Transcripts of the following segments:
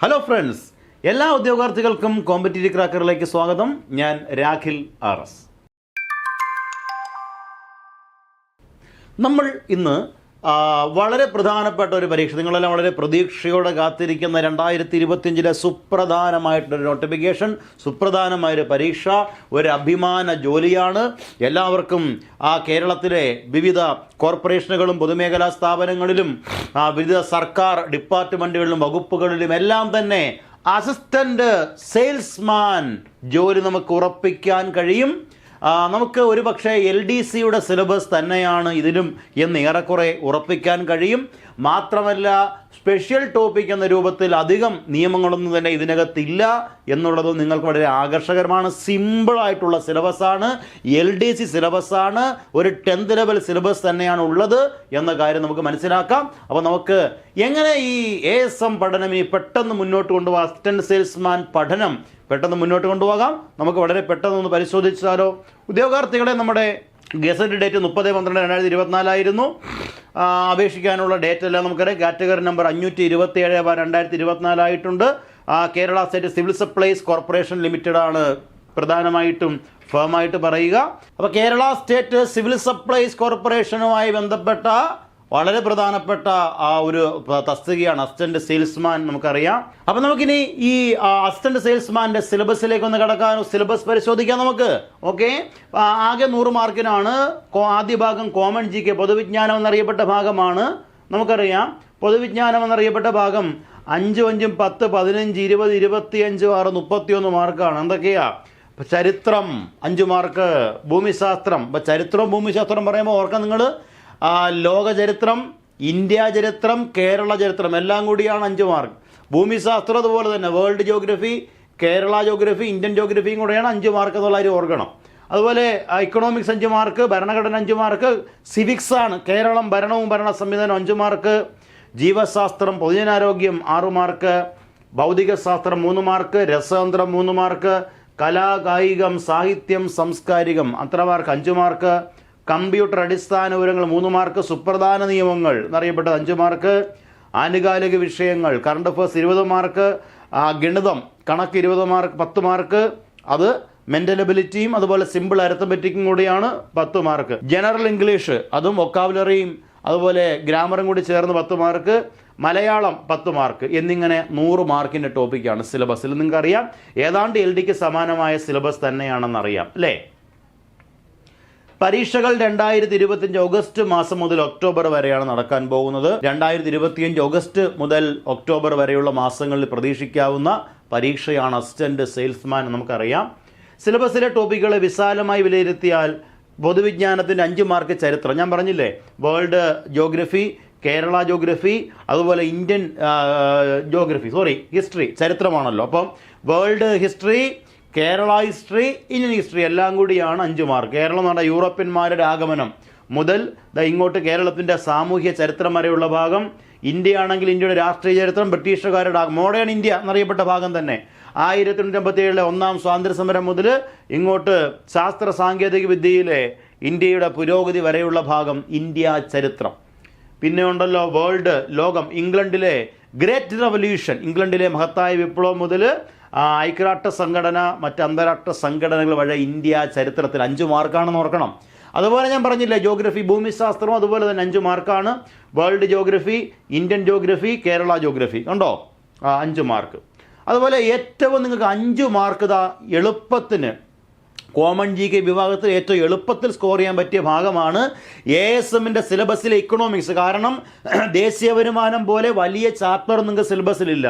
Hello friends എല്ലാ ഉദ്യോഗാർത്ഥികൾക്കും competitive ക്രാക്കറിലേക്ക് സ്വാഗതം. ഞാൻ രാഖിൽ ആർ എസ്. നമ്മൾ ഇന്ന് വളരെ പ്രധാനപ്പെട്ട ഒരു പരീക്ഷ. നിങ്ങളെല്ലാം വളരെ പ്രതീക്ഷയോടെ കാത്തിരിക്കുന്ന രണ്ടായിരത്തി ഇരുപത്തിയഞ്ചിലെ സുപ്രധാനമായിട്ടൊരു നോട്ടിഫിക്കേഷൻ സുപ്രധാനമായൊരു പരീക്ഷ ഒരു അഭിമാന ജോലിയാണ്. എല്ലാവർക്കും ആ കേരളത്തിലെ വിവിധ കോർപ്പറേഷനുകളും പൊതുമേഖലാ സ്ഥാപനങ്ങളിലും ആ, വിവിധ സർക്കാർ ഡിപ്പാർട്ട്മെന്റുകളിലും വകുപ്പുകളിലും എല്ലാം തന്നെ അസിസ്റ്റന്റ് സെയിൽസ്മാൻ ജോലി നമുക്ക് ഉറപ്പിക്കാൻ കഴിയും. നമുക്ക് ഒരു പക്ഷേ എൽ ഡി സിയുടെ സിലബസ് തന്നെയാണ് ഇതിലും എന്ന് ഏറെക്കുറെ ഉറപ്പിക്കാൻ കഴിയും. മാത്രമല്ല സ്പെഷ്യൽ ടോപ്പിക് എന്ന രൂപത്തിൽ അധികം നിയമങ്ങളൊന്നും തന്നെ ഇതിനകത്തില്ല എന്നുള്ളത് നിങ്ങൾക്ക് വളരെ ആകർഷകരമാണ്. സിമ്പിളായിട്ടുള്ള സിലബസാണ് എൽ ഡി സി സിലബസാണ് ഒരു ടെൻത്ത് ലെവൽ സിലബസ് തന്നെയാണ് ഉള്ളത് എന്ന കാര്യം നമുക്ക് മനസ്സിലാക്കാം. അപ്പോൾ നമുക്ക് എങ്ങനെ ഈ എ എസ് എം പഠനം ഈ പെട്ടെന്ന് മുന്നോട്ട് കൊണ്ടുപോകാം അസിസ്റ്റന്റ് സെയിൽസ്മാൻ പഠനം പെട്ടെന്ന് മുന്നോട്ട് കൊണ്ടുപോകാം. നമുക്ക് വളരെ പെട്ടെന്ന് ഒന്ന് പരിശോധിച്ചാലോ. ഉദ്യോഗാർത്ഥികളെ നമ്മുടെ ഗസറ്റ് ഡേറ്റ് മുപ്പത് പന്ത്രണ്ട് രണ്ടായിരത്തി ഇരുപത്തിനാലായിരുന്നു. അപേക്ഷിക്കാനുള്ള ഡേറ്റ് എല്ലാം നമുക്കറിയാം. കാറ്റഗറി നമ്പർ അഞ്ഞൂറ്റി ഇരുപത്തി ഏഴ് രണ്ടായിരത്തി ഇരുപത്തിനാലായിട്ടുണ്ട്. Kerala state civil supplies corporation limited ആണ് പ്രധാനമായിട്ടും ഫേമായിട്ട് പറയുക. അപ്പോൾ കേരള സ്റ്റേറ്റ് സിവിൽ സപ്ലൈസ് കോർപ്പറേഷനുമായി ബന്ധപ്പെട്ട വളരെ പ്രധാനപ്പെട്ട ആ ഒരു തസ്തികയാണ് അസിസ്റ്റന്റ് സെയിൽസ്മാൻ നമുക്കറിയാം. അപ്പം നമുക്കിനി ഈ അസിസ്റ്റന്റ് സെയിൽസ്മാന്റെ സിലബസിലേക്ക് ഒന്ന് കടക്കാൻ സിലബസ് പരിശോധിക്കാം നമുക്ക്. ഓക്കെ? ആകെ നൂറ് മാർക്കിനാണ് ആദ്യ ഭാഗം കോമൺ ജി കെ പൊതുവിജ്ഞാനം എന്നറിയപ്പെട്ട ഭാഗമാണ്. നമുക്കറിയാം. പൊതുവിജ്ഞാനം എന്നറിയപ്പെട്ട ഭാഗം അഞ്ചും അഞ്ചും പത്ത് പതിനഞ്ച് ഇരുപത് ഇരുപത്തിയഞ്ച് ആറ് മുപ്പത്തിയൊന്ന് മാർക്കാണ്. എന്തൊക്കെയാ? ചരിത്രം അഞ്ച് മാർക്ക് ഭൂമിശാസ്ത്രം. ഇപ്പം ചരിത്രവും ഭൂമിശാസ്ത്രം പറയുമ്പോൾ ഓർക്കാം നിങ്ങൾ ലോക ചരിത്രം ഇന്ത്യ ചരിത്രം കേരള ചരിത്രം എല്ലാം കൂടിയാണ് അഞ്ച് മാർക്ക്. ഭൂമിശാസ്ത്രം അതുപോലെ തന്നെ world geography Kerala geography Indian ജോഗ്രഫിയും കൂടെയാണ് അഞ്ച് മാർക്ക് എന്നുള്ള ഒരു ഓർഗണം. അതുപോലെ ഇക്കണോമിക്സ് അഞ്ച് മാർക്ക് ഭരണഘടന അഞ്ച് മാർക്ക് സിവിക്സ് ആണ്. കേരളം ഭരണവും ഭരണ സംവിധാനം അഞ്ച് മാർക്ക് ജീവശാസ്ത്രം പൊതുജനാരോഗ്യം ആറു മാർക്ക് ഭൗതിക ശാസ്ത്രം മൂന്ന് മാർക്ക് രസതന്ത്രം മൂന്ന് മാർക്ക് കലാ കായികം സാഹിത്യം സാംസ്കാരികം അത്ര മാർക്ക് അഞ്ച് മാർക്ക്. കമ്പ്യൂട്ടർ അടിസ്ഥാന വിവരങ്ങൾ മൂന്ന് മാർക്ക് സുപ്രധാന നിയമങ്ങൾ എന്നറിയപ്പെട്ടത്. അഞ്ച് മാർക്ക് ആനുകാലിക വിഷയങ്ങൾ കറണ്ട് അഫേഴ്സ് ഇരുപത് മാർക്ക് ഗണിതം കണക്ക് ഇരുപത് മാർക്ക് പത്ത് മാർക്ക്. അത് മെന്റൽ എബിലിറ്റിയും അതുപോലെ സിമ്പിൾ അരത്തമെറ്റിക്കും കൂടിയാണ് പത്ത് മാർക്ക്. ജനറൽ ഇംഗ്ലീഷ് അതും വൊക്കാബുലറിയും അതുപോലെ ഗ്രാമറും കൂടി ചേർന്ന് പത്ത് മാർക്ക്. മലയാളം പത്ത് മാർക്ക്. എന്നിങ്ങനെ നൂറ് മാർക്കിന്റെ ടോപ്പിക്കാണ് സിലബസിൽ നിങ്ങൾക്കറിയാം. ഏതാണ്ട് എൽ ഡിക്ക് സമാനമായ സിലബസ് തന്നെയാണെന്നറിയാം. അല്ലേ? പരീക്ഷകൾ രണ്ടായിരത്തി ഇരുപത്തിയഞ്ച് ഓഗസ്റ്റ് മാസം മുതൽ ഒക്ടോബർ വരെയാണ് നടക്കാൻ പോകുന്നത്. രണ്ടായിരത്തി ഇരുപത്തിയഞ്ച് ഓഗസ്റ്റ് മുതൽ ഒക്ടോബർ വരെയുള്ള മാസങ്ങളിൽ പ്രതീക്ഷിക്കാവുന്ന പരീക്ഷയാണ് അസിസ്റ്റന്റ് സെയിൽസ്മാൻ നമുക്കറിയാം. സിലബസിലെ ടോപ്പിക്കുകളെ വിശാലമായി വിലയിരുത്തിയാൽ പൊതുവിജ്ഞാനത്തിന്റെ അഞ്ച് മാർക്ക് ചരിത്രം. ഞാൻ പറഞ്ഞില്ലേ വേൾഡ് ജോഗ്രഫി കേരള ജോഗ്രഫി അതുപോലെ ഇന്ത്യൻ ജോഗ്രഫി സോറി ഹിസ്റ്ററി ചരിത്രമാണല്ലോ. അപ്പം world history Kerala history Indian history എല്ലാം കൂടിയാണ് അഞ്ച് മാർക്ക് കേരളം എന്ന് പറഞ്ഞാൽ യൂറോപ്യന്മാരുടെ ആഗമനം. മുതൽ ദ ഇങ്ങോട്ട് കേരളത്തിന്റെ സാമൂഹ്യ ചരിത്രം വരെയുള്ള ഭാഗം ഇന്ത്യ ആണെങ്കിൽ ഇന്ത്യയുടെ രാഷ്ട്രീയ ചരിത്രം ബ്രിട്ടീഷുകാരുടെ മോഡേൺ ഇന്ത്യ എന്നറിയപ്പെട്ട ഭാഗം തന്നെ. ആയിരത്തി ഏഴിലെ ഒന്നാം സ്വാതന്ത്ര്യ സമരം മുതൽ ഇങ്ങോട്ട് ശാസ്ത്ര സാങ്കേതിക വിദ്യയിലെ ഇന്ത്യയുടെ പുരോഗതി വരെയുള്ള ഭാഗം ഇന്ത്യ ചരിത്രം. പിന്നെ ഉണ്ടല്ലോ വേൾഡ് ലോകം ഇംഗ്ലണ്ടിലെ ഗ്രേറ്റ് റവല്യൂഷൻ ഇംഗ്ലണ്ടിലെ മഹത്തായ വിപ്ലവം മുതൽ ഐക്യരാഷ്ട്ര സംഘടന മറ്റ് അന്താരാഷ്ട്ര സംഘടനകൾ വഴി ഇന്ത്യ ചരിത്രത്തിൽ അഞ്ച് മാർക്കാണെന്ന് ഓർക്കണം. അതുപോലെ ഞാൻ പറഞ്ഞില്ലേ ജോഗ്രഫി ഭൂമിശാസ്ത്രം അതുപോലെ തന്നെ അഞ്ച് മാർക്കാണ്. World geography Indian geography Kerala geography കണ്ടോ? ആ, അഞ്ച് മാർക്ക്. അതുപോലെ ഏറ്റവും നിങ്ങൾക്ക് അഞ്ച് മാർക്ക് ദാ എളുപ്പത്തിന് കോമൺ ജി കെ വിഭാഗത്തിൽ ഏറ്റവും എളുപ്പത്തിൽ സ്കോർ ചെയ്യാൻ പറ്റിയ ഭാഗമാണ് എ എസ് എമ്മിന്റെ സിലബസിലെ ഇക്കണോമിക്സ് കാരണം ദേശീയ വരുമാനം പോലെ വലിയ ചാപ്റ്റർ നിങ്ങൾക്ക് സിലബസിലില്ല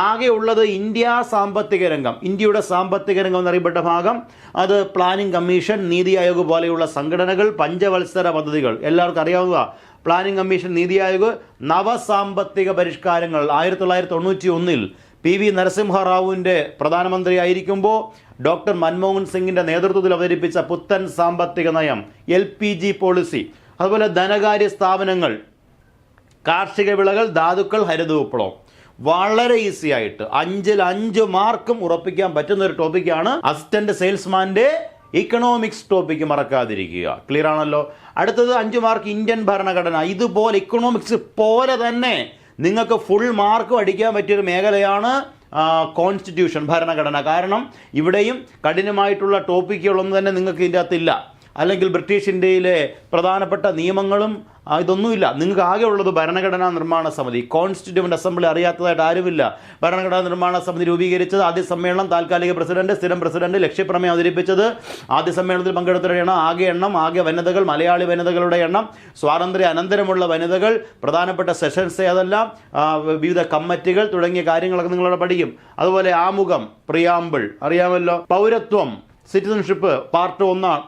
ആകെ ഉള്ളത് ഇന്ത്യ സാമ്പത്തിക രംഗം. ഇന്ത്യയുടെ സാമ്പത്തിക രംഗം എന്നറിയപ്പെട്ട ഭാഗം അത് പ്ലാനിംഗ് കമ്മീഷൻ നീതി ആയോഗ് പോലെയുള്ള സംഘടനകൾ പഞ്ചവത്സര പദ്ധതികൾ. എല്ലാവർക്കും അറിയാവുക പ്ലാനിംഗ് കമ്മീഷൻ നീതി ആയോഗ് നവസാമ്പത്തിക പരിഷ്കാരങ്ങൾ. ആയിരത്തി തൊള്ളായിരത്തി തൊണ്ണൂറ്റി ഒന്നിൽ പി വി നരസിംഹറാവുവിന്റെ പ്രധാനമന്ത്രിയായിരിക്കുമ്പോൾ ഡോക്ടർ മൻമോഹൻ സിംഗിന്റെ നേതൃത്വത്തിൽ അവതരിപ്പിച്ച പുത്തൻ സാമ്പത്തിക നയം എൽ പി ജി പോളിസി. അതുപോലെ ധനകാര്യ സ്ഥാപനങ്ങൾ കാർഷിക വിളകൾ ധാതുക്കൾ ഹരിതവിപ്ലവം. വളരെ ഈസി ആയിട്ട് അഞ്ചിൽ അഞ്ച് മാർക്കും ഉറപ്പിക്കാൻ പറ്റുന്ന ഒരു ടോപ്പിക്കാണ് അസിസ്റ്റന്റ് സെയിൽസ്മാന്റെ ഇക്കണോമിക്സ് ടോപ്പിക്ക് മറക്കാതിരിക്കുക. ക്ലിയർ ആണല്ലോ? അടുത്തത് അഞ്ച് മാർക്ക് ഇന്ത്യൻ ഭരണഘടന. ഇതുപോലെ ഇക്കണോമിക്സ് പോലെ തന്നെ നിങ്ങൾക്ക് ഫുൾ മാർക്ക് അടിക്കാൻ പറ്റിയൊരു മേഖലയാണ് കോൺസ്റ്റിറ്റ്യൂഷൻ ഭരണഘടന. കാരണം ഇവിടെയും കഠിനമായിട്ടുള്ള ടോപ്പിക്കുകളൊന്നും തന്നെ നിങ്ങൾക്ക് ഇതിന്റെ അകത്തില്ല അല്ലെങ്കിൽ ബ്രിട്ടീഷ് ഇന്ത്യയിലെ പ്രധാനപ്പെട്ട നിയമങ്ങളും ഇതൊന്നുമില്ല. നിങ്ങൾക്ക് ആകെ ഉള്ളത് ഭരണഘടനാ നിർമ്മാണ സമിതി. കോൺസ്റ്റിറ്റ്യൂവന്റ് അസംബ്ലി അറിയാത്തതായിട്ട് ആരുമില്ല. ഭരണഘടനാ നിർമ്മാണ സമിതി രൂപീകരിച്ചത് ആദ്യ സമ്മേളനം താൽക്കാലിക പ്രസിഡന്റ് സ്ഥിരം പ്രസിഡന്റ് ലക്ഷ്യപ്രമേയം അവതരിപ്പിച്ചത് ആദ്യ സമ്മേളനത്തിൽ പങ്കെടുത്തവരുടെ എണ്ണം ആകെ എണ്ണം ആകെ വനിതകൾ മലയാളി വനിതകളുടെ എണ്ണം സ്വാതന്ത്ര്യ അനന്തരമുള്ള വനിതകൾ പ്രധാനപ്പെട്ട സെഷൻസ് അതെല്ലാം വിവിധ കമ്മിറ്റികൾ തുടങ്ങിയ കാര്യങ്ങളൊക്കെ നിങ്ങളവിടെ പഠിക്കും. അതുപോലെ ആമുഖം പ്രിയാമ്പിൾ അറിയാമല്ലോ? പൗരത്വം സിറ്റിസൺഷിപ്പ് പാർട്ട് ഒന്നാണ്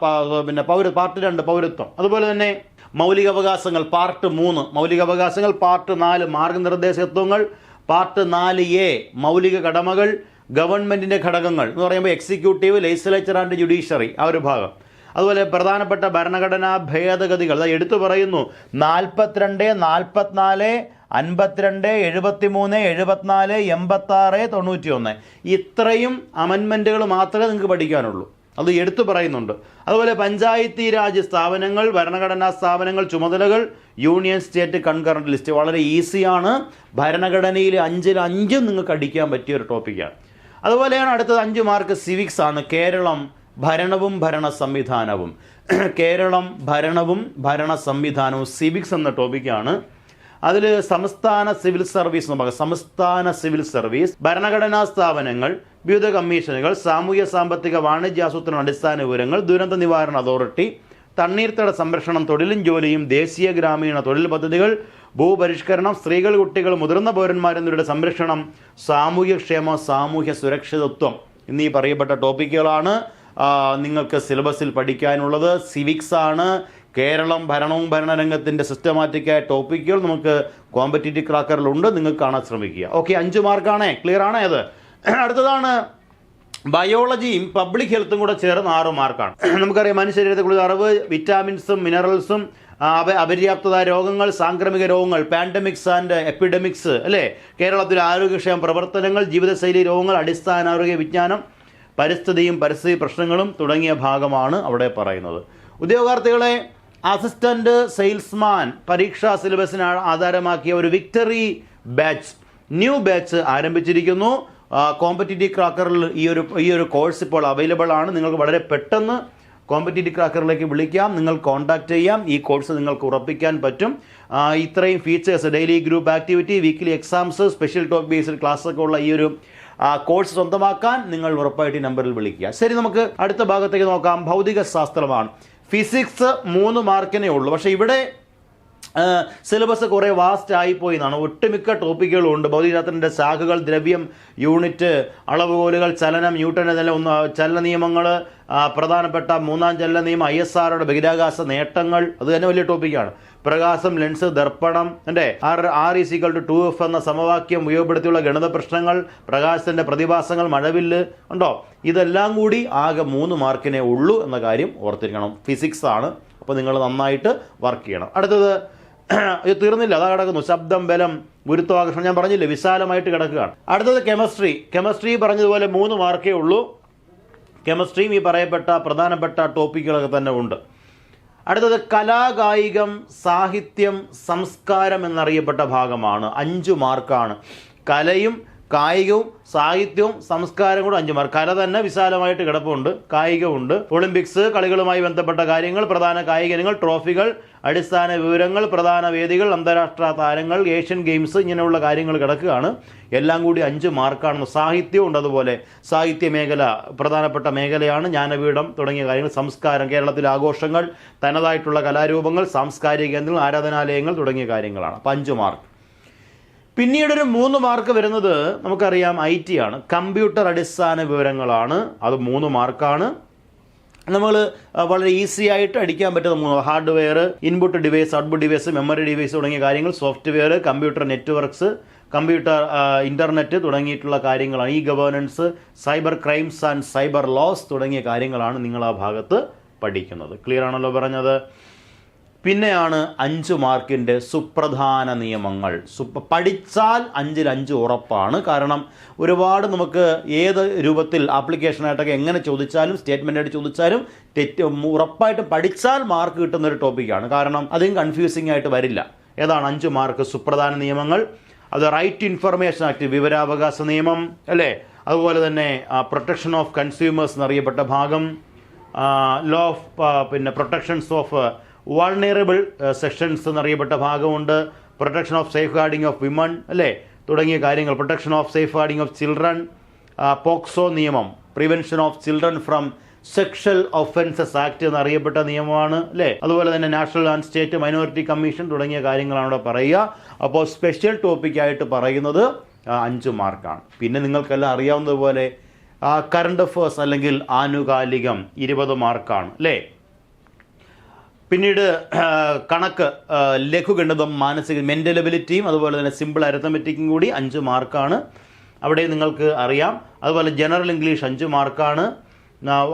പിന്നെ പൗര പാർട്ട് രണ്ട് പൗരത്വം. അതുപോലെ തന്നെ മൗലികാവകാശങ്ങൾ പാർട്ട് മൂന്ന്. മൗലികാവകാശങ്ങൾ പാർട്ട് നാല് മാർഗനിർദ്ദേശ തത്വങ്ങൾ പാർട്ട് നാല് എ മൗലിക കടമകൾ ഗവൺമെന്റിന്റെ ഘടകങ്ങൾ എന്ന് പറയുമ്പോൾ എക്സിക്യൂട്ടീവ് ലെജിസ്ലേച്ചർ ആൻഡ് ജുഡീഷ്യറി ആ ഒരു ഭാഗം. അതുപോലെ പ്രധാനപ്പെട്ട ഭരണഘടനാ ഭേദഗതികൾ. എടുത്തു പറയുന്നു നാൽപ്പത്തിരണ്ട് നാൽപ്പത്തിനാല് അൻപത്തിരണ്ട് എഴുപത്തിമൂന്ന് എഴുപത്തിനാല് എൺപത്താറ് തൊണ്ണൂറ്റി ഒന്ന് ഇത്രയും അമൻമെന്റുകൾ മാത്രമേ നിങ്ങൾക്ക് പഠിക്കാനുള്ളൂ. അത് എടുത്തു പറയുന്നുണ്ട്. അതുപോലെ പഞ്ചായത്തി രാജ് സ്ഥാപനങ്ങൾ ഭരണഘടനാ സ്ഥാപനങ്ങൾ ചുമതലകൾ യൂണിയൻ സ്റ്റേറ്റ് കൺകറന്റ് ലിസ്റ്റ്. വളരെ ഈസിയാണ്. ഭരണഘടനയിൽ അഞ്ചിൽ അഞ്ചും നിങ്ങൾക്ക് അടിക്കാൻ പറ്റിയ ഒരു ടോപ്പിക്കാണ്. അതുപോലെയാണ് അടുത്തത് അഞ്ച് മാർക്ക് സിവിക്സ് ആണ് കേരളം ഭരണവും ഭരണ സംവിധാനവും. കേരളം ഭരണവും ഭരണ സംവിധാനവും സിവിക്സ് എന്ന ടോപ്പിക്കാണ്. അതിൽ സംസ്ഥാന സിവിൽ സർവീസ് പറയുന്നത് സംസ്ഥാന സിവിൽ സർവീസ് ഭരണഘടനാ സ്ഥാപനങ്ങൾ വിവിധ കമ്മീഷനുകൾ സാമൂഹ്യ സാമ്പത്തിക വാണിജ്യ ആസൂത്രണ അടിസ്ഥാന വിവരങ്ങൾ ദുരന്ത നിവാരണ അതോറിറ്റി തണ്ണീർത്തട സംരക്ഷണം തൊഴിലും ജോലിയും ദേശീയ ഗ്രാമീണ തൊഴിൽ പദ്ധതികൾ ഭൂപരിഷ്കരണം സ്ത്രീകൾ കുട്ടികൾ മുതിർന്ന പൗരന്മാർ എന്നിവരുടെ സംരക്ഷണം സാമൂഹ്യക്ഷേമം സാമൂഹ്യ സുരക്ഷിതത്വം എന്നീ പറയപ്പെട്ട ടോപ്പിക്കുകളാണ് നിങ്ങൾക്ക് സിലബസിൽ പഠിക്കാനുള്ളത്. സിവിക്സ് ആണ്. കേരളം ഭരണവും ഭരണരംഗത്തിന്റെ സിസ്റ്റമാറ്റിക്കായ ടോപ്പിക്കുകൾ നമുക്ക് കോമ്പറ്റേറ്റീവ് ക്രാക്കറിലുണ്ട് നിങ്ങൾക്ക് കാണാൻ ശ്രമിക്കുക. ഓക്കെ അഞ്ച് മാർക്കാണേ. ക്ലിയർ ആണേ അത് അടുത്തതാണ് ബയോളജിയും പബ്ലിക് ഹെൽത്തും കൂടെ ചേർന്ന് ആറ് മാർക്കാണ്. നമുക്കറിയാം മനുഷ്യ ശരീരത്തെക്കുറിച്ച് അറിവ് വിറ്റാമിൻസും മിനറൽസും അവ അപര്യാപ്തത രോഗങ്ങൾ സാംക്രമിക രോഗങ്ങൾ പാൻഡമിക്സ് ആൻഡ് എപ്പിഡമിക്സ് അല്ലേ? കേരളത്തിലെ ആരോഗ്യക്ഷേമ പ്രവർത്തനങ്ങൾ ജീവിതശൈലി രോഗങ്ങൾ അടിസ്ഥാന ആരോഗ്യ വിജ്ഞാനം പരിസ്ഥിതിയും പരിസ്ഥിതി പ്രശ്നങ്ങളും തുടങ്ങിയ ഭാഗമാണ് അവിടെ പറയുന്നത്. ഉദ്യോഗാർത്ഥികളെ അസിസ്റ്റന്റ് സെയിൽസ്മാൻ പരീക്ഷാ സിലബസിന് ആധാരമാക്കിയ ഒരു വിക്ടറി ബാച്ച് ന്യൂ ബാച്ച് ആരംഭിച്ചിരിക്കുന്നു. കോമ്പറ്റീറ്റീവ് ക്രാക്കറിൽ ഈ ഒരു ഈ ഒരു കോഴ്സ് ഇപ്പോൾ അവൈലബിൾ ആണ്. നിങ്ങൾക്ക് വളരെ പെട്ടെന്ന് കോമ്പറ്റീറ്റീവ് ക്രാക്കറിലേക്ക് വിളിക്കാം. നിങ്ങൾ കോൺടാക്റ്റ് ചെയ്യാം. ഈ കോഴ്സ് നിങ്ങൾക്ക് ഉറപ്പിക്കാൻ പറ്റും. ഇത്രയും features daily group activity weekly exams special top based class ഒക്കെ ഉള്ള ഈ ഒരു കോഴ്സ് സ്വന്തമാക്കാൻ നിങ്ങൾ ഉറപ്പായിട്ട് ഈ നമ്പറിൽ വിളിക്കുക. ശരി നമുക്ക് അടുത്ത ഭാഗത്തേക്ക് നോക്കാം. ഭൗതിക ശാസ്ത്രമാണ് ഫിസിക്സ് മൂന്ന് മാർക്കിനേ ഉള്ളൂ. പക്ഷേ ഇവിടെ സിലബസ് കുറേ വാസ്റ്റ് ആയിപ്പോയി എന്നാണ്. ഒട്ടുമിക്ക ടോപ്പിക്കുകളും ഉണ്ട്. ഭൗതികശാസ്ത്രത്തിന്റെ ശാഖകൾ ദ്രവ്യം യൂണിറ്റ് അളവുകോലുകൾ ചലനം ന്യൂട്ടന്റെ നില ഒന്ന് ചലന നിയമങ്ങൾ പ്രധാനപ്പെട്ട മൂന്നാം ചലന നിയമം ഐ എസ് ആറുടെ ബഹിരാകാശ നേട്ടങ്ങൾ. അത് തന്നെ വലിയ ടോപ്പിക്കാണ് പ്രകാശം ലെൻസ് ദർപ്പണം അല്ലേ R R is equal to two F എന്ന സമവാക്യം ഉപയോഗപ്പെടുത്തിയുള്ള ഗണിത പ്രശ്നങ്ങൾ പ്രകാശത്തിന്റെ പ്രതിഭാസങ്ങൾ മഴവില്ല് ഉണ്ടോ? ഇതെല്ലാം കൂടി ആകെ മൂന്ന് മാർക്കിനേ ഉള്ളൂ എന്ന കാര്യം ഓർത്തിരിക്കണം. ഫിസിക്സ് ആണ്. അപ്പോൾ നിങ്ങൾ നന്നായിട്ട് വർക്ക് ചെയ്യണം. അടുത്തത് ഇത് തീർന്നില്ല. അതാ കിടക്കുന്നു. ശബ്ദം ബലം ഗുരുത്വാകർഷണം. ഞാൻ പറഞ്ഞില്ലേ വിശാലമായിട്ട് കിടക്കുകയാണ്. അടുത്തത് കെമിസ്ട്രി. കെമിസ്ട്രി പറഞ്ഞതുപോലെ മൂന്ന് മാർക്കേ ഉള്ളൂ. കെമിസ്ട്രിയും ഈ പറയപ്പെട്ട പ്രധാനപ്പെട്ട ടോപ്പിക്കുകളൊക്കെ തന്നെ ഉണ്ട്. അടുത്തത് കലാകായികം സാഹിത്യം സംസ്കാരം എന്നറിയപ്പെട്ട ഭാഗമാണ്. അഞ്ചു മാർക്കാണ്. കലയും കായികവും സാഹിത്യവും സംസ്കാരവും കൂടെ അഞ്ചു മാർക്ക് കല തന്നെ വിശാലമായിട്ട് കിടപ്പുണ്ട്. കായികമുണ്ട് ഒളിമ്പിക്സ് കളികളുമായി ബന്ധപ്പെട്ട കാര്യങ്ങൾ പ്രധാന കായിക ഇനങ്ങൾ ട്രോഫികൾ അടിസ്ഥാന വിവരങ്ങൾ പ്രധാന വേദികൾ അന്താരാഷ്ട്ര താരങ്ങൾ ഏഷ്യൻ ഗെയിംസ് ഇങ്ങനെയുള്ള കാര്യങ്ങൾ കിടക്കുകയാണ്. എല്ലാം കൂടി അഞ്ച് മാർക്കാണ് സാഹിത്യവും ഉണ്ട് അതുപോലെ സാഹിത്യ മേഖല പ്രധാനപ്പെട്ട മേഖലയാണ് ജ്ഞാനപീഠം തുടങ്ങിയ കാര്യങ്ങൾ സംസ്കാരം കേരളത്തിലെ ആഘോഷങ്ങൾ തനതായിട്ടുള്ള കലാരൂപങ്ങൾ സാംസ്കാരിക കേന്ദ്രങ്ങൾ ആരാധനാലയങ്ങൾ തുടങ്ങിയ കാര്യങ്ങളാണ്. അപ്പം അഞ്ച് മാർക്ക്. പിന്നീട് ഒരു മൂന്ന് മാർക്ക് വരുന്നത് നമുക്കറിയാം ഐ ടി ആണ്. കമ്പ്യൂട്ടർ അടിസ്ഥാന വിവരങ്ങളാണ്. അത് മൂന്ന് മാർക്കാണ് നമ്മൾ വളരെ ഈസി ആയിട്ട് അടിക്കാൻ പറ്റുന്ന hardware input device output device memory device തുടങ്ങിയ കാര്യങ്ങൾ software computer networks computer internet തുടങ്ങിയിട്ടുള്ള കാര്യങ്ങളാണ്. ഈ governance cyber crimes and cyber laws തുടങ്ങിയ കാര്യങ്ങളാണ് നിങ്ങൾ ആ ഭാഗത്ത് പഠിക്കുന്നത്. ക്ലിയർ ആണല്ലോ പറഞ്ഞത്? പിന്നെയാണ് അഞ്ച് മാർക്കിന്റെ സുപ്രധാന നിയമങ്ങൾ. സുപ്പ പഠിച്ചാൽ അഞ്ചിൽ അഞ്ച് ഉറപ്പാണ്. കാരണം ഒരുപാട് നമുക്ക് ഏത് രൂപത്തിൽ ആപ്ലിക്കേഷനായിട്ടൊക്കെ എങ്ങനെ ചോദിച്ചാലും സ്റ്റേറ്റ്മെന്റായിട്ട് ചോദിച്ചാലും തെറ്റ് ഉറപ്പായിട്ടും പഠിച്ചാൽ മാർക്ക് കിട്ടുന്ന ഒരു ടോപ്പിക്കാണ് കാരണം അധികം കൺഫ്യൂസിംഗ് ആയിട്ട് വരില്ല. ഏതാണ് അഞ്ച് മാർക്ക് സുപ്രധാന നിയമങ്ങൾ? അത് റൈറ്റ് ഇൻഫർമേഷൻ ആക്ട് വിവരാവകാശ നിയമം അല്ലേ? അതുപോലെ തന്നെ പ്രൊട്ടക്ഷൻ ഓഫ് കൺസ്യൂമേഴ്സ് എന്നറിയപ്പെട്ട ഭാഗം ലോ ഓഫ് പിന്നെ പ്രൊട്ടക്ഷൻസ് ഓഫ് വൾണറബിൾ സെക്ഷൻസ് എന്നറിയപ്പെട്ട ഭാഗമുണ്ട്. Protection of safeguarding of women അല്ലേ? തുടങ്ങിയ കാര്യങ്ങൾ. Protection of safeguarding of children POCSO നിയമം. Prevention of children from sexual offences act എന്നറിയപ്പെട്ട നിയമമാണ് അല്ലേ? അതുപോലെ തന്നെ national and state minority commission തുടങ്ങിയ കാര്യങ്ങളാണ് ഇവിടെ പറയുക. അപ്പോൾ സ്പെഷ്യൽ ടോപ്പിക്കായിട്ട് പറയുന്നത് അഞ്ച് മാർക്കാണ്. പിന്നെ നിങ്ങൾക്കെല്ലാം അറിയാവുന്നതുപോലെ കറണ്ട് അഫേഴ്സ് അല്ലെങ്കിൽ ആനുകാലികം ഇരുപത് മാർക്കാണ് അല്ലേ? പിന്നീട് കണക്ക് ലഘുഗണിതം മാനസിക മെന്റലബിലിറ്റിയും അതുപോലെ തന്നെ സിമ്പിൾ അരത്തമെറ്റിക്കും കൂടി അഞ്ച് മാർക്കാണ് അവിടെ നിങ്ങൾക്ക് അറിയാം. അതുപോലെ ജനറൽ ഇംഗ്ലീഷ് അഞ്ച് മാർക്കാണ്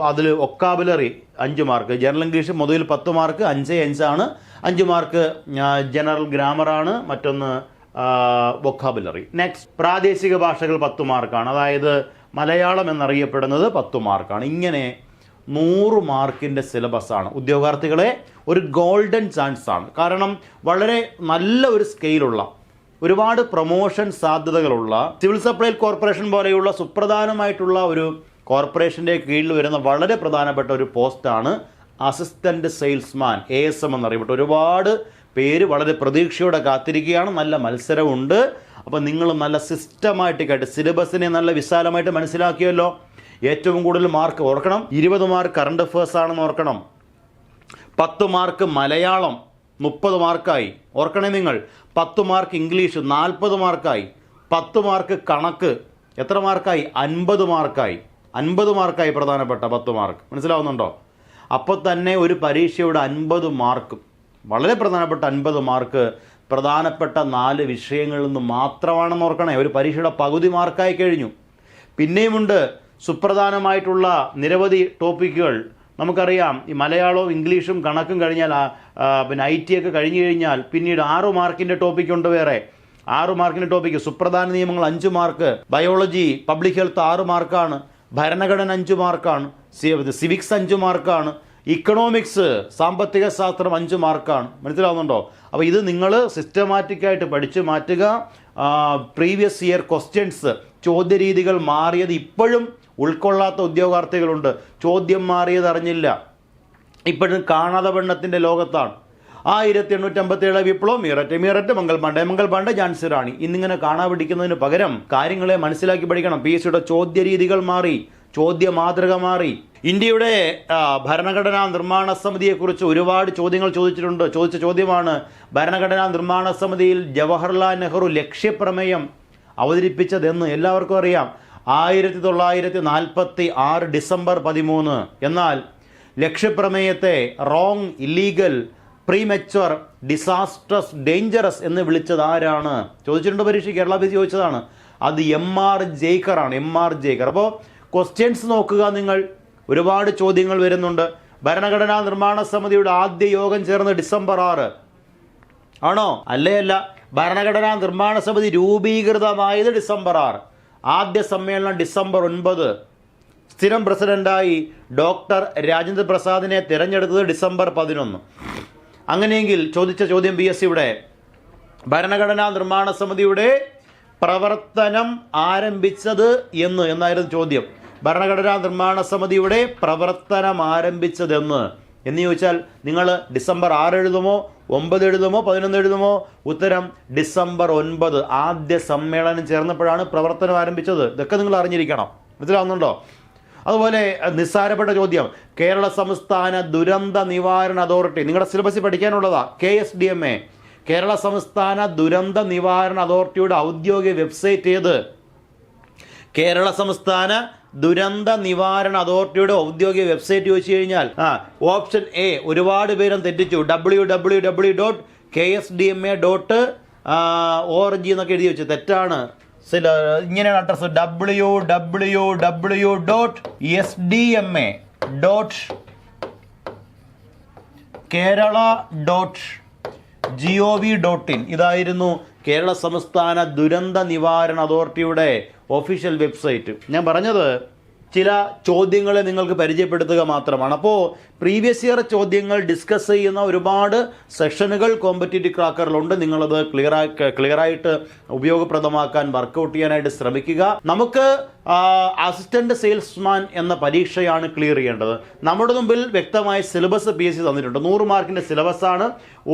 അതിൽ ഒക്കാബുലറി അഞ്ച് മാർക്ക് ജനറൽ ഇംഗ്ലീഷ് മുതൽ പത്ത് മാർക്ക് അഞ്ച് അഞ്ചാണ് അഞ്ച് മാർക്ക് ജനറൽ ഗ്രാമറാണ് മറ്റൊന്ന് വൊക്കാബുലറി നെക്സ്റ്റ് പ്രാദേശിക ഭാഷകൾ പത്ത് മാർക്കാണ് അതായത് മലയാളം എന്നറിയപ്പെടുന്നത് പത്ത് മാർക്കാണ് ഇങ്ങനെ നൂറ് മാർക്കിന്റെ സിലബസാണ് ഉദ്യോഗാർത്ഥികളെ ഒരു ഗോൾഡൻ ചാൻസ് ആണ്. കാരണം വളരെ നല്ല ഒരു സ്കെയിലുള്ള ഒരുപാട് പ്രൊമോഷൻ സാധ്യതകളുള്ള സിവിൽ സപ്ലൈ കോർപ്പറേഷൻ പോലെയുള്ള സുപ്രധാനമായിട്ടുള്ള ഒരു കോർപ്പറേഷന്റെ കീഴിൽ വരുന്ന വളരെ പ്രധാനപ്പെട്ട ഒരു പോസ്റ്റാണ് assistant salesman A S M എന്നറിയപ്പെട്ട. ഒരുപാട് പേര് വളരെ പ്രതീക്ഷയോടെ കാത്തിരിക്കുകയാണ്. നല്ല മത്സരമുണ്ട്. അപ്പോൾ നിങ്ങൾ നല്ല സിസ്റ്റമായിട്ട് സിസ്റ്റമാറ്റിക്കായിട്ട് സിലബസിനെ നല്ല വിശാലമായിട്ട് മനസ്സിലാക്കിയല്ലോ. ഏറ്റവും കൂടുതൽ മാർക്ക് ഓർക്കണം. ഇരുപത് മാർക്ക് കറണ്ട് അഫേഴ്സ് ആണെന്ന് ഓർക്കണം. പത്ത് മാർക്ക് മലയാളം മുപ്പത് മാർക്കായി. ഓർക്കണേ നിങ്ങൾ. പത്ത് മാർക്ക് ഇംഗ്ലീഷ് നാൽപ്പത് മാർക്കായി. പത്ത് മാർക്ക് കണക്ക് എത്ര മാർക്കായി? അൻപത് മാർക്കായി. അൻപത് മാർക്കായി പ്രധാനപ്പെട്ട പത്ത് മാർക്ക്. മനസ്സിലാവുന്നുണ്ടോ? അപ്പോൾ തന്നെ ഒരു പരീക്ഷയുടെ അൻപത് മാർക്ക് വളരെ പ്രധാനപ്പെട്ട അൻപത് മാർക്ക് പ്രധാനപ്പെട്ട നാല് വിഷയങ്ങളിൽ നിന്ന് മാത്രമാണെന്ന് ഓർക്കണേ. ഒരു പരീക്ഷയുടെ പകുതി മാർക്കായി കഴിഞ്ഞു. പിന്നെയുമുണ്ട് സുപ്രധാനമായിട്ടുള്ള നിരവധി ടോപ്പിക്കുകൾ. നമുക്കറിയാം ഈ മലയാളവും ഇംഗ്ലീഷും കണക്കും കഴിഞ്ഞാൽ പിന്നെ ഐ ടി ഒക്കെ കഴിഞ്ഞു കഴിഞ്ഞാൽ പിന്നീട് ആറു മാർക്കിന്റെ ടോപ്പിക്കുണ്ട് വേറെ. ആറു മാർക്കിന്റെ ടോപ്പിക്ക് സുപ്രധാന നിയമങ്ങൾ അഞ്ച് മാർക്ക് ബയോളജി പബ്ലിക് ഹെൽത്ത് ആറ് മാർക്കാണ് ഭരണഘടന അഞ്ച് മാർക്കാണ് സിവിക്സ് അഞ്ച് മാർക്കാണ് ഇക്കണോമിക്സ് സാമ്പത്തിക ശാസ്ത്രം അഞ്ച് മാർക്കാണ്. മനസ്സിലാവുന്നുണ്ടോ? അപ്പോൾ ഇത് നിങ്ങൾ സിസ്റ്റമാറ്റിക്കായിട്ട് പഠിച്ചു മാറ്റുക. പ്രീവിയസ് ഇയർ ക്വസ്റ്റ്യൻസ് ചോദ്യരീതികൾ മാറിയത് ഇപ്പോഴും ഉൾക്കൊള്ളാത്ത ഉദ്യോഗാർത്ഥികളുണ്ട്. ചോദ്യം മാറിയതറിഞ്ഞില്ല. ഇപ്പോഴും കാണാതെ വെണ്ണത്തിന്റെ ലോകത്താണ്. ആയിരത്തി എണ്ണൂറ്റി അമ്പത്തി ഏഴ് വിപ്ലവം മീററ്റ് മീററ്റ് മംഗൾ പാണ്ഡെ മംഗൾ പാണ്ഡെ ജാൻസി റാണി ഇന്നിങ്ങനെ കാണാ പിടിക്കുന്നതിന് പകരം കാര്യങ്ങളെ മനസ്സിലാക്കി പഠിക്കണം. പി. എസ് സിയുടെ ചോദ്യ രീതികൾ മാറി ചോദ്യ മാതൃക മാറി. ഇന്ത്യയുടെ ഭരണഘടനാ നിർമ്മാണ സമിതിയെക്കുറിച്ച് ഒരുപാട് ചോദ്യങ്ങൾ ചോദിച്ചിട്ടുണ്ട്. ചോദിച്ച ചോദ്യമാണ് ഭരണഘടനാ നിർമ്മാണ സമിതിയിൽ ജവഹർലാൽ നെഹ്റു ലക്ഷ്യപ്രമേയം അവതരിപ്പിച്ചതെന്ന് എല്ലാവർക്കും അറിയാം. ആയിരത്തി തൊള്ളായിരത്തി നാൽപ്പത്തി ആറ് ഡിസംബർ പതിമൂന്ന്. എന്നാൽ ലക്ഷ്യപ്രമേയത്തെ wrong illegal premature disastrous dangerous എന്ന് വിളിച്ചത് ആരാണ്? ചോദിച്ചിട്ടുണ്ട് പരീക്ഷ കേരള ബി ചോദിച്ചതാണ്. അത് എം ആർ ആണ്. എം ആർ ജേക്കർ അപ്പോൾ ക്വസ്റ്റ്യൻസ് നോക്കുക നിങ്ങൾ. ഒരുപാട് ചോദ്യങ്ങൾ വരുന്നുണ്ട്. ഭരണഘടനാ നിർമ്മാണ സമിതിയുടെ ആദ്യ യോഗം ചേർന്ന് ഡിസംബർ ആറ്. ആണോ? അല്ലേ അല്ല. ഭരണഘടനാ നിർമ്മാണ സമിതി രൂപീകൃതമായത് ഡിസംബർ ആറ്. ആദ്യ സമ്മേളനം ഡിസംബർ ഒൻപത്. സ്ഥിരം പ്രസിഡന്റായി ഡോക്ടർ രാജേന്ദ്ര പ്രസാദിനെ തിരഞ്ഞെടുത്തത് ഡിസംബർ പതിനൊന്ന്. അങ്ങനെയെങ്കിൽ ചോദിച്ച ചോദ്യം പി എസ് സിയുടെ ഭരണഘടനാ നിർമ്മാണ സമിതിയുടെ പ്രവർത്തനം ആരംഭിച്ചത് എന്ന് എന്നായിരുന്നു ചോദ്യം. ഭരണഘടനാ നിർമ്മാണ സമിതിയുടെ പ്രവർത്തനം ആരംഭിച്ചതെന്ന്. എന്ന് ചോദിച്ചാൽ നിങ്ങൾ ഡിസംബർ ആറ് എഴുതുമോ? ഒമ്പത് എഴുതുമോ? പതിനൊന്ന് എഴുതുമോ? ഉത്തരം ഡിസംബർ ഒൻപത്. ആദ്യ സമ്മേളനം ചേർന്നപ്പോഴാണ് പ്രവർത്തനം ആരംഭിച്ചത്. ഇതൊക്കെ നിങ്ങൾ അറിഞ്ഞിരിക്കണം. മനസ്സിലാവുന്നുണ്ടോ? അതുപോലെ നിസ്സാരപ്പെട്ട ചോദ്യം. കേരള സംസ്ഥാന ദുരന്ത നിവാരണ അതോറിറ്റി. നിങ്ങളുടെ സിലബസിൽ പഠിക്കാനുള്ളതാ. K S D M A. Kerala സംസ്ഥാന ദുരന്ത നിവാരണ അതോറിറ്റിയുടെ ഔദ്യോഗിക വെബ്സൈറ്റ് ഏത്? കേരള സംസ്ഥാന ദുരന്ത നിവാരണ അതോറിറ്റിയുടെ ഔദ്യോഗിക വെബ്സൈറ്റ് ചോദിച്ചു കഴിഞ്ഞാൽ ആ ഓപ്ഷൻ എ ഒരുപാട് പേരും തെറ്റിച്ചു. W W W dot K S D M A dot R G എന്നൊക്കെ എഴുതി വെച്ചു. തെറ്റാണ്. സില ഇങ്ങനെയാണ് address W W W dot S D M A dot Kerala dot G O V dot in. ഇതായിരുന്നു കേരള സംസ്ഥാന ദുരന്ത നിവാരണ അതോറിറ്റിയുടെ ഒഫീഷ്യൽ വെബ്സൈറ്റ് ഞാൻ പറഞ്ഞത് ചില ചോദ്യങ്ങളെ നിങ്ങൾക്ക് പരിചയപ്പെടുത്തുക മാത്രമാണ്. അപ്പോൾ പ്രീവിയസ് ഇയർ ചോദ്യങ്ങൾ ഡിസ്കസ് ചെയ്യുന്ന ഒരുപാട് സെഷനുകൾ കോമ്പറ്റേറ്റീവ് ക്രാക്കറിലുണ്ട് നിങ്ങളത് ക്ലിയർ ക്ലിയറായിട്ട് ഉപയോഗപ്രദമാക്കാൻ വർക്കൗട്ട് ചെയ്യാനായിട്ട് ശ്രമിക്കുക. നമുക്ക് അസിസ്റ്റന്റ് സെയിൽസ്മാൻ എന്ന പരീക്ഷയാണ് ക്ലിയർ ചെയ്യേണ്ടത്. നമ്മുടെ മുമ്പിൽ വ്യക്തമായ സിലബസ് പി എസ് സി തന്നിട്ടുണ്ട്. നൂറ് മാർക്കിന്റെ സിലബസാണ്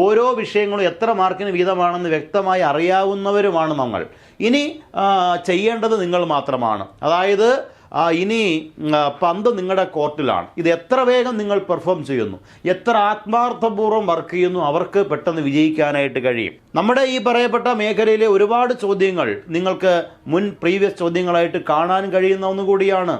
ഓരോ വിഷയങ്ങളും എത്ര മാർക്കിന് വീതമാണെന്ന് വ്യക്തമായി അറിയാവുന്നവരുമാണ് നമ്മൾ. ഇനി ചെയ്യേണ്ടത് നിങ്ങൾ മാത്രമാണ്. അതായത് ഇനി പന്ത് നിങ്ങളുടെ കോർട്ടിലാണ്. ഇത് എത്ര വേഗം നിങ്ങൾ പെർഫോം ചെയ്യുന്നു? എത്ര ആത്മാർത്ഥപൂർവം വർക്ക് ചെയ്യുന്നു അവർക്ക് പെട്ടെന്ന് വിജയിക്കാനായിട്ട് കഴിയും? നമ്മുടെ ഈ പറയപ്പെട്ട മേഖലയിലെ ഒരുപാട് ചോദ്യങ്ങൾ നിങ്ങൾക്ക് മുൻ പ്രീവിയസ് ചോദ്യങ്ങളായിട്ട് കാണാൻ കഴിയുന്ന ഒന്നുകൂടിയാണ്.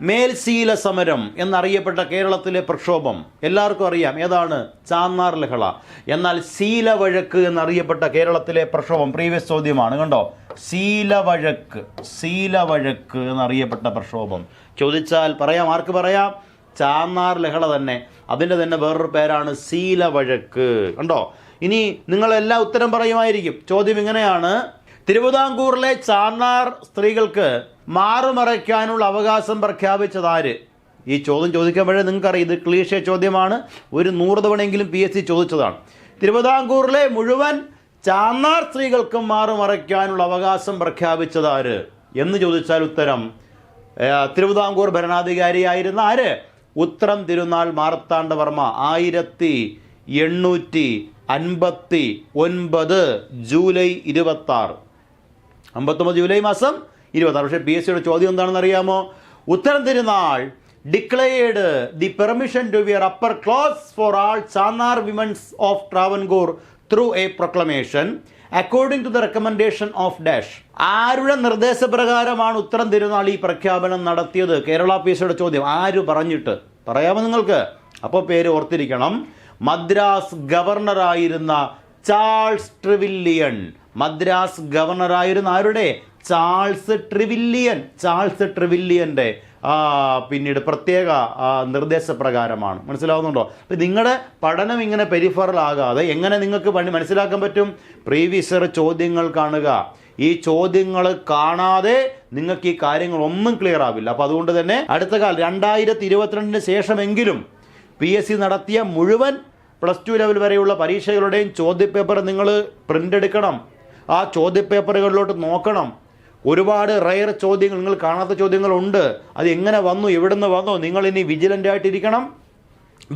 മേൽശീല സമരം എന്നറിയപ്പെട്ട കേരളത്തിലെ പ്രക്ഷോഭം എല്ലാവർക്കും അറിയാം. ഏതാണ്? ചാന്നാർ ലഹള. എന്നാൽ ശീലവഴക്ക് എന്നറിയപ്പെട്ട കേരളത്തിലെ പ്രക്ഷോഭം പ്രീവിയസ് ചോദ്യമാണ്. കണ്ടോ? ശീലവഴക്ക് ശീലവഴക്ക് എന്നറിയപ്പെട്ട പ്രക്ഷോഭം. ചോദിച്ചാൽ പറയാം ആർക്ക് പറയാം? ചാന്നാർ ലഹള തന്നെ. അതിന്റെ തന്നെ വേറൊരു പേരാണ് ശീലവഴക്ക്. കണ്ടോ? ഇനി നിങ്ങളെല്ലാം ഉത്തരം പറയുമായിരിക്കും. ചോദ്യം ഇങ്ങനെയാണ്. തിരുവിതാംകൂറിലെ ചാന്നാർ സ്ത്രീകൾക്ക് മാറുമറയ്ക്കാനുള്ള അവകാശം പ്രഖ്യാപിച്ചതാര് ഈ ചോദ്യം ചോദിക്കുമ്പോഴേ നിങ്ങൾക്കറിയാം ഇത് ക്ലീഷേ ചോദ്യമാണ്. ഒരു നൂറ് തവണയെങ്കിലും പി എസ് സി ചോദിച്ചതാണ്. തിരുവിതാംകൂറിലെ മുഴുവൻ ചാന്നാർ സ്ത്രീകൾക്കും മാറുമറയ്ക്കാനുള്ള അവകാശം പ്രഖ്യാപിച്ചതാര് എന്ന് ചോദിച്ചാൽ ഉത്തരം തിരുവിതാംകൂർ ഭരണാധികാരിയായിരുന്ന ആര്? ഉത്തരം തിരുനാൾ മാർത്താണ്ഡവർമ്മ ആയിരത്തി എണ്ണൂറ്റി അൻപത്തി ഒൻപത് ജൂലൈ ഇരുപത്തി ആറ് അമ്പത്തൊമ്പത് ജൂലൈ മാസം ഇരുപത്താറ് പക്ഷേ പി എസ് സിയുടെ ചോദ്യം എന്താണെന്ന് അറിയാമോ Uthram Thirunal declared the permission to wear upper clothes for all Channar womens of Travancore through a proclamation according to the recommendation of dash ആരുടെ നിർദ്ദേശപ്രകാരമാണ് ഉത്തരം തിരുനാൾ ഈ പ്രഖ്യാപനം നടത്തിയത്? കേരള പി എസ് സിയുടെ ചോദ്യം. ആര് പറഞ്ഞിട്ട്? പറയാമോ നിങ്ങൾക്ക്? അപ്പോൾ പേര് ഓർത്തിരിക്കണം. മദ്രാസ് ഗവർണറായിരുന്ന ചാൾസ് ട്രിവില്ലിയൻ മദ്രാസ് ഗവർണറായിരുന്ന ആരുടെ? ചാൾസ് ട്രിവില്ലിയൻ ചാൾസ് ട്രിവില്ലിയന്റെ പിന്നീട് പ്രത്യേക നിർദ്ദേശപ്രകാരമാണ്. മനസ്സിലാവുന്നുണ്ടോ? അപ്പം നിങ്ങളുടെ പഠനം ഇങ്ങനെ പെരിഫറൽ ആകാതെ എങ്ങനെ നിങ്ങൾക്ക് പണി മനസ്സിലാക്കാൻ പറ്റും? പ്രീവിയസ് ചോദ്യങ്ങൾ കാണുക. ഈ ചോദ്യങ്ങൾ കാണാതെ നിങ്ങൾക്ക് ഈ കാര്യങ്ങൾ ഒന്നും ക്ലിയർ ആവില്ല. അപ്പോൾ അതുകൊണ്ട് തന്നെ അടുത്ത കാലം രണ്ടായിരത്തി ഇരുപത്തിരണ്ടിന് ശേഷമെങ്കിലും പി എസ് സി നടത്തിയ മുഴുവൻ പ്ലസ് ടു ലെവൽ വരെയുള്ള പരീക്ഷകളുടെയും ചോദ്യപേപ്പർ നിങ്ങൾ പ്രിന്റ് എടുക്കണം. ആ ചോദ്യപേപ്പറുകളിലോട്ട് നോക്കണം. ഒരുപാട് റയർ ചോദ്യങ്ങൾ നിങ്ങൾ കാണാത്ത ചോദ്യങ്ങളുണ്ട്. അത് എങ്ങനെ വന്നു എവിടുന്ന് വന്നു നിങ്ങൾ ഇനി വിജിലന്റ് ആയിട്ടിരിക്കണം.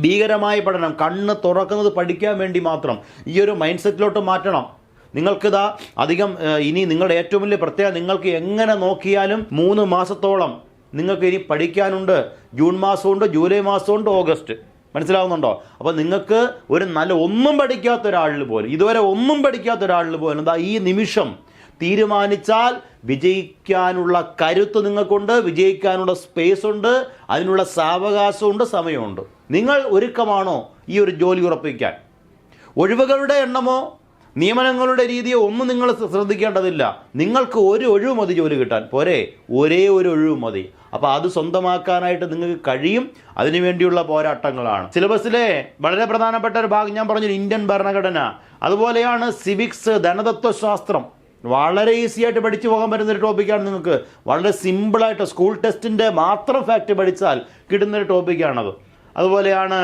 ഭീകരമായ പഠനം കണ്ണ് തുറക്കുന്നത് പഠിക്കാൻ വേണ്ടി മാത്രം ഈ ഒരു മൈൻഡ് സെറ്റിലോട്ട് മാറ്റണം. നിങ്ങൾക്കിതാ അധികം ഇനി നിങ്ങളുടെ ഏറ്റവും വലിയ പ്രത്യേകത നിങ്ങൾക്ക് എങ്ങനെ നോക്കിയാലും മൂന്ന് മാസത്തോളം നിങ്ങൾക്ക് ഇനി പഠിക്കാനുണ്ട്. ജൂൺ മാസമുണ്ട് ജൂലൈ മാസമുണ്ട് ഓഗസ്റ്റ്. മനസ്സിലാവുന്നുണ്ടോ? അപ്പോൾ നിങ്ങൾക്ക് ഒരു നല്ല ഒന്നും പഠിക്കാത്ത ഒരാളിൽ പോലും ഇതുവരെ ഒന്നും പഠിക്കാത്ത ഒരാളിൽ പോലും എന്താ ഈ നിമിഷം തീരുമാനിച്ചാൽ വിജയിക്കാനുള്ള കരുത്ത് നിങ്ങൾക്കുണ്ട് വിജയിക്കാനുള്ള സ്പേസ് ഉണ്ട് അതിനുള്ള സാവകാശമുണ്ട് സമയമുണ്ട്. നിങ്ങൾ ഒരുക്കമാണോ ഈ ഒരു ജോലി ഉറപ്പിക്കാൻ? ഒഴിവുകളുടെ എണ്ണമോ നിയമനങ്ങളുടെ രീതിയോ ഒന്നും നിങ്ങൾ ശ്രദ്ധിക്കേണ്ടതില്ല. നിങ്ങൾക്ക് ഒരു ഒഴിവ് മതി ജോലി കിട്ടാൻ. പോരെ ഒരേ ഒരു ഒഴിവ് മതി. അപ്പോൾ അത് സ്വന്തമാക്കാനായിട്ട് നിങ്ങൾക്ക് കഴിയും. അതിനുവേണ്ടിയുള്ള പോരാട്ടങ്ങളാണ്. സിലബസിലെ വളരെ പ്രധാനപ്പെട്ട ഒരു ഭാഗം ഞാൻ പറഞ്ഞു ഇന്ത്യൻ ഭരണഘടന. അതുപോലെയാണ് സിവിക്സ് ധനതത്വശാസ്ത്രം. വളരെ ഈസി ആയിട്ട് പഠിച്ചു പോകാൻ പറ്റുന്ന ഒരു ടോപ്പിക്കാണ് നിങ്ങൾക്ക്. വളരെ സിമ്പിളായിട്ട് സ്കൂൾ ടെസ്റ്റിന്റെ മാത്രം ഫാക്റ്റ് പഠിച്ചാൽ കിട്ടുന്നൊരു ടോപ്പിക്കാണത് അതുപോലെയാണ്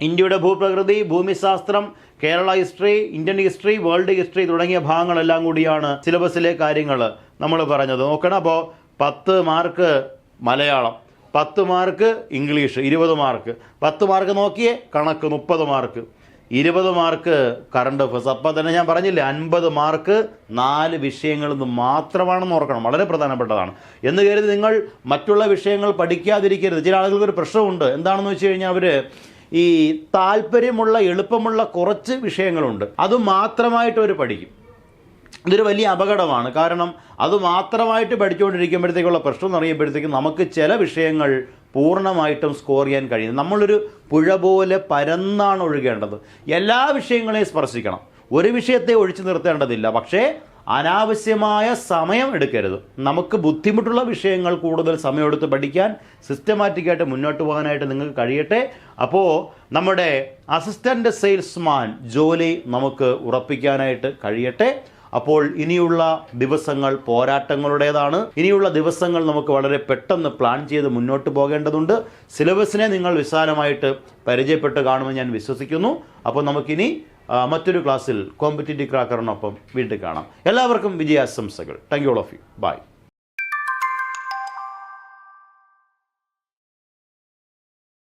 ഇന്ത്യയുടെ ഭൂപ്രകൃതി ഭൂമിശാസ്ത്രം Kerala history Indian history world history തുടങ്ങിയ ഭാഗങ്ങളെല്ലാം കൂടിയാണ് സിലബസിലെ കാര്യങ്ങൾ നമ്മൾ പറഞ്ഞത്. നോക്കണം അപ്പോൾ പത്ത് മാർക്ക് മലയാളം പത്ത് മാർക്ക് ഇംഗ്ലീഷ് ഇരുപത് മാർക്ക് പത്ത് മാർക്ക് നോക്കിയേ കണക്ക് മുപ്പത് മാർക്ക് ഇരുപത് മാർക്ക് കറണ്ട് അഫേഴ്സ് അപ്പോൾ തന്നെ ഞാൻ പറഞ്ഞില്ലേ അൻപത് മാർക്ക് നാല് വിഷയങ്ങളിൽ നിന്ന് മാത്രമാണെന്ന് ഓർക്കണം. വളരെ പ്രധാനപ്പെട്ടതാണ്. എന്ന് കരുതി നിങ്ങൾ മറ്റുള്ള വിഷയങ്ങൾ പഠിക്കാതിരിക്കരുത്. ചില ആളുകൾക്ക് ഒരു പ്രശ്നമുണ്ട്. എന്താണെന്ന് വെച്ച് കഴിഞ്ഞാൽ അവർ ഈ താല്പര്യമുള്ള എളുപ്പമുള്ള കുറച്ച് വിഷയങ്ങളുണ്ട്. അത് മാത്രമായിട്ട് അവർ പഠിക്കും. ഇതൊരു വലിയ അപകടമാണ്. കാരണം അത് മാത്രമായിട്ട് പഠിച്ചുകൊണ്ടിരിക്കുമ്പോഴത്തേക്കുള്ള പ്രശ്നം എന്ന് അറിയുമ്പോഴത്തേക്കും നമുക്ക് ചില വിഷയങ്ങൾ പൂർണമായിട്ടും സ്കോർ ചെയ്യാൻ കഴിയുന്നത്. നമ്മളൊരു പുഴ പോലെ പരന്നാണ് ഒഴുകേണ്ടത്. എല്ലാ വിഷയങ്ങളെയും സ്പർശിക്കണം. ഒരു വിഷയത്തെ ഒഴിച്ചു നിർത്തേണ്ടതില്ല. പക്ഷേ അനാവശ്യമായ സമയം എടുക്കരുത്. നമുക്ക് ബുദ്ധിമുട്ടുള്ള വിഷയങ്ങൾ കൂടുതൽ സമയമെടുത്ത് പഠിക്കാൻ സിസ്റ്റമാറ്റിക്കായിട്ട് മുന്നോട്ട് പോകാനായിട്ട് നിങ്ങൾക്ക് കഴിയട്ടെ. അപ്പോൾ നമ്മുടെ അസിസ്റ്റന്റ് സെയിൽസ്മാൻ ജോലി നമുക്ക് ഉറപ്പിക്കാനായിട്ട് കഴിയട്ടെ. അപ്പോൾ ഇനിയുള്ള ദിവസങ്ങൾ പോരാട്ടങ്ങളുടേതാണ്. ഇനിയുള്ള ദിവസങ്ങൾ നമുക്ക് വളരെ പെട്ടെന്ന് പ്ലാൻ ചെയ്ത് മുന്നോട്ട് പോകേണ്ടതുണ്ട്. സിലബസിനെ നിങ്ങൾ വിശാലമായിട്ട് പരിചയപ്പെട്ട് കാണുമെന്ന് ഞാൻ വിശ്വസിക്കുന്നു. അപ്പോൾ നമുക്കിനി മറ്റൊരു ക്ലാസ്സിൽ കോമ്പറ്റേറ്റീവ് ക്രാക്കറിനൊപ്പം വീണ്ടും കാണാം. എല്ലാവർക്കും വിജയാശംസകൾ. Thank you all of you bye